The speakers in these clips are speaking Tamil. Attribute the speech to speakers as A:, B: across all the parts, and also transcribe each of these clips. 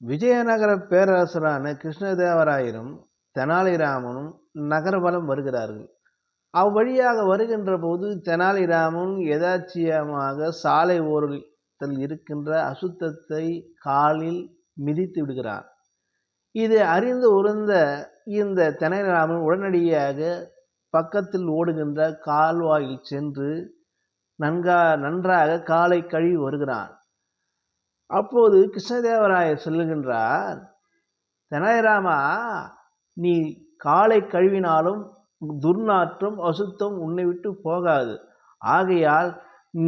A: விஜயநகர பேரரசரான கிருஷ்ணதேவராயரும் தெனாலிராமனும் நகரவலம் வருகிறார்கள். அவ்வழியாக வருகின்ற போது தெனாலிராமன் எதாச்சியமாக சாலை ஓரத்தில் இருக்கின்ற அசுத்தத்தை காலில் மிதித்து விடுகிறான். இதை அறிந்து உறந்த இந்த தெனாலிராமன் உடனடியாக பக்கத்தில் ஓடுகின்ற கால்வாயில் சென்று நன்கா நன்றாக காலை கழுவி வருகிறான். அப்போது கிருஷ்ணதேவராயர் சொல்லுகின்றார் தெனாலிராமா நீ காலை கழுவினாலும் துர்நாற்றம் அசுத்தம் உன்னை விட்டு போகாது. ஆகையால்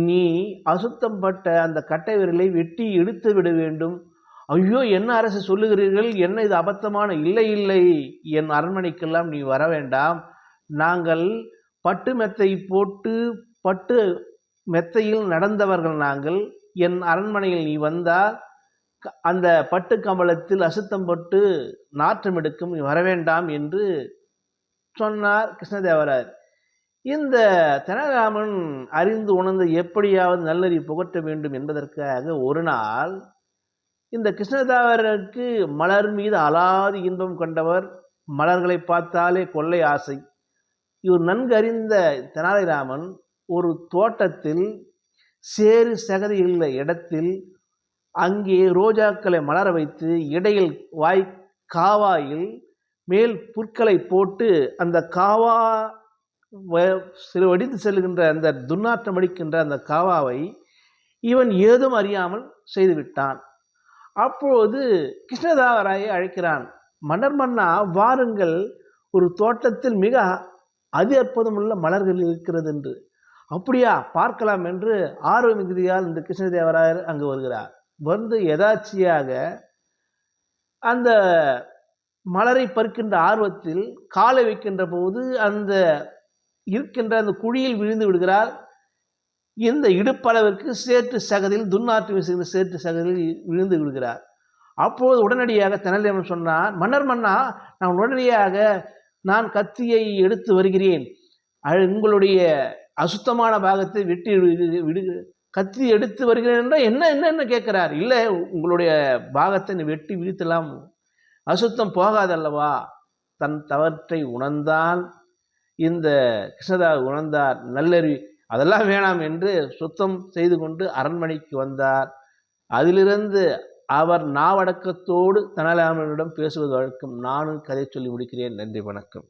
A: நீ அசுத்தம் பட்ட அந்த கட்டை விரலை வெட்டி எடுத்து விட வேண்டும். ஐயோ என்ன அரசு சொல்லுகிறீர்கள்? என்ன இது அபத்தமான இல்லை இல்லை. என் அரண்மனைக்கெல்லாம் நீ வர வேண்டாம். நாங்கள் பட்டு மெத்தை போட்டு பட்டு மெத்தையில் நடந்தவர்கள் நாங்கள். என் அரண்மனையில் நீ வந்தால் அந்த பட்டு கம்பளத்தில் அசுத்தம் பட்டு நாற்றம் எடுக்கும் நீ வரவேண்டாம் என்று சொன்னார் கிருஷ்ணதேவராயர். இந்த தெனராமன் அறிந்து உணர்ந்து எப்படியாவது நல்லறி புகட்ட வேண்டும் என்பதற்காக ஒரு நாள் இந்த கிருஷ்ணதேவரருக்கு மலர் மீது அலாதி இன்பம் கொண்டவர் மலர்களை பார்த்தாலே கொள்ளை ஆசை. இவர் நன்கு அறிந்த தெனாலிராமன் ஒரு தோட்டத்தில் சேறு சகதி உள்ள இடத்தில் அங்கே ரோஜாக்களை மலர வைத்து இடையில் வாய் காவாயில் மேல் புற்களை போட்டு அந்த காவா வ- சிறு வடித்து செல்கின்ற அந்த துர்நாற்றம் அடிக்கின்ற அந்த காவாவை இவன் ஏதும் அறியாமல் செய்துவிட்டான் அப்பொழுது கிருஷ்ணதாவராயை அழைக்கிறான். மன்னர் மன்னா வாருங்கள். ஒரு தோட்டத்தில் மிக அதி அற்புதமுள்ள மலர்கள் இருக்கிறது என்று. அப்படியா? பார்க்கலாம் என்று ஆர்வ மிகுதியால் இந்த கிருஷ்ணதேவராயர் அங்கு வருகிறார். வந்து எதாச்சியாக அந்த மலரை பறிக்கின்ற ஆர்வத்தில் காலை வைக்கின்ற போது அந்த இருக்கின்ற அந்த குழியில் விழுந்து விடுகிறார். இந்த இடுப்பளவிற்கு சேற்று சகதியில் துர்நாற்று வீசுகிற சேற்று சகதியில் விழுந்து விடுகிறார். அப்போது உடனடியாக தெனலியம்மன் சொன்னார் மன்னர் மன்னா நான் உடனடியாக நான் கத்தியை எடுத்து வருகிறேன். அது உங்களுடைய அசுத்தமான பாகத்தை வெட்டி விடு- விடு கத்தி எடுத்து வருகிறேன் என்றால் என்ன என்ன என்ன இல்லை உங்களுடைய பாகத்தை நீ வெட்டி வீழ்த்தலாம் அசுத்தம் போகாதல்லவா? தன் தவற்றை உணர்ந்தான் இந்த கிருஷ்ணதா உணர்ந்தார் நல்லறி அதெல்லாம் வேணாம் என்று சுத்தம் செய்து கொண்டு அரண்மனைக்கு வந்தார். அதிலிருந்து அவர் நாவடக்கத்தோடு தனலாமனிடம் பேசுவது வழக்கம். நானும் கதை சொல்லி முடிக்கிறேன். நன்றி வணக்கம்.